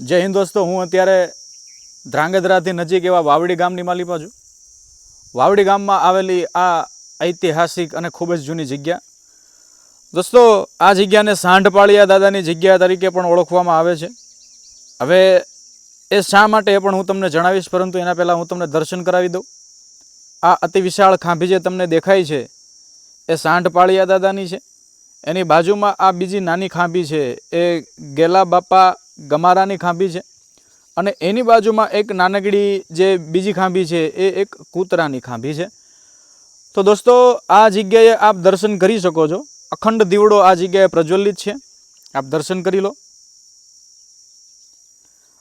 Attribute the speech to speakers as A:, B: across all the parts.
A: જય હિન્દ દોસ્તો, હું અત્યારે ધ્રાંગધ્રાથી નજીક એવા વાવડી ગામની માલિપા છું. વાવડી ગામમાં આવેલી આ ઐતિહાસિક અને ખૂબ જ જૂની જગ્યા. દોસ્તો, આ જગ્યાને સાંઢપાળિયા દાદાની જગ્યા તરીકે પણ ઓળખવામાં આવે છે. હવે એ શા માટે એ પણ હું તમને જણાવીશ, પરંતુ એના પહેલાં હું તમને દર્શન કરાવી દઉં. આ અતિ વિશાળ ખાંભી જે તમને દેખાય છે, એ સાંઢપાળિયા દાદાની છે. એની બાજુમાં આ બીજી નાની ખાંભી છે, એ ગેલા બાપા ગમારાની ખાંભી છે. અને એની બાજુમાં એક નાનકડી જે બીજી ખાંભી છે, એ એક કૂતરાની ખાંભી છે. તો દોસ્તો, આ જગ્યાએ આપ દર્શન કરી શકો છો. અખંડ દીવડો આ જગ્યાએ પ્રજ્વલિત છે. આપ દર્શન કરી લો.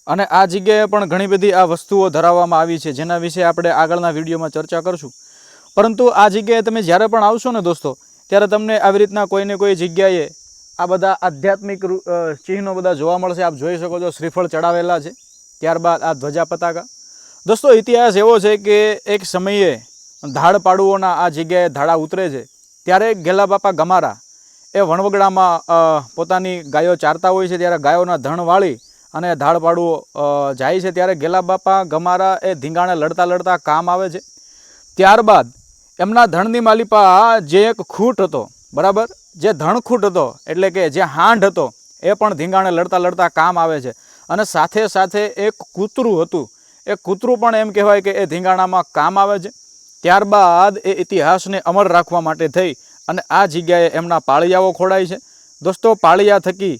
A: અને આ જગ્યાએ પણ ઘણી બધી આ વસ્તુઓ ધરાવવામાં આવી છે, જેના વિશે આપણે આગળના વિડીયોમાં ચર્ચા કરશું. પરંતુ આ જગ્યાએ તમે જ્યારે પણ આવશો ને દોસ્તો, ત્યારે તમને આવી રીતના કોઈને કોઈ જગ્યાએ આ બધા આધ્યાત્મિક ચિહ્નો બધા જોવા મળશે. આપ જોઈ શકો છો શ્રીફળ ચડાવેલા છે. ત્યારબાદ આ ધ્વજા પતાકા. દોસ્તો, ઇતિહાસ એવો છે કે એક સમયે ધાડ પાડુઓના આ જગ્યાએ ધાડા ઉતરે છે. ત્યારે ગેલા બાપા ગમારા એ વણવગડામાં પોતાની ગાયો ચારતા હોય છે. ત્યારે ગાયોના ધણ વાળી અને ધાડ પાડુઓ જાય છે. ત્યારે ગેલા બાપા ગમારા એ ધીંગાણે લડતા લડતા કામ આવે છે. ત્યારબાદ એમના ધણની માલિપા જે એક ખૂટ હતો, બરાબર? જે ધણખૂટ હતો, એટલે કે જે હાંડ હતો, એ પણ ધીંગાણે લડતા લડતા કામ આવે છે. અને સાથે સાથે એક કૂતરું હતું. એ કૂતરું પણ એમ કહેવાય કે એ ધીંગાણામાં કામ આવે છે. ત્યારબાદ એ ઇતિહાસને અમર રાખવા માટે થઈ અને આ જગ્યાએ એમના પાળિયાઓ ખોડાય છે. દોસ્તો, પાળિયા થકી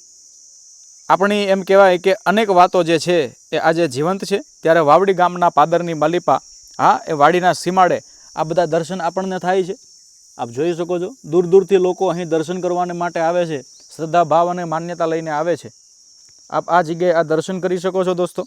A: આપણી એમ કહેવાય કે અનેક વાતો જે છે, એ આજે જીવંત છે. ત્યારે વાવડી ગામના પાદરની માલિપા, હા, એ વાડીના સીમાડે આ બધા દર્શન આપણને થાય છે. આપ જોઈ શકો છો. દૂર દૂરથી લોકો અહીં દર્શન કરવાને માટે આવે છે. શ્રદ્ધા, ભાવ અને માન્યતા લઈને આવે છે. આપ આ જગ્યાએ આ દર્શન કરી શકો છો, દોસ્તો.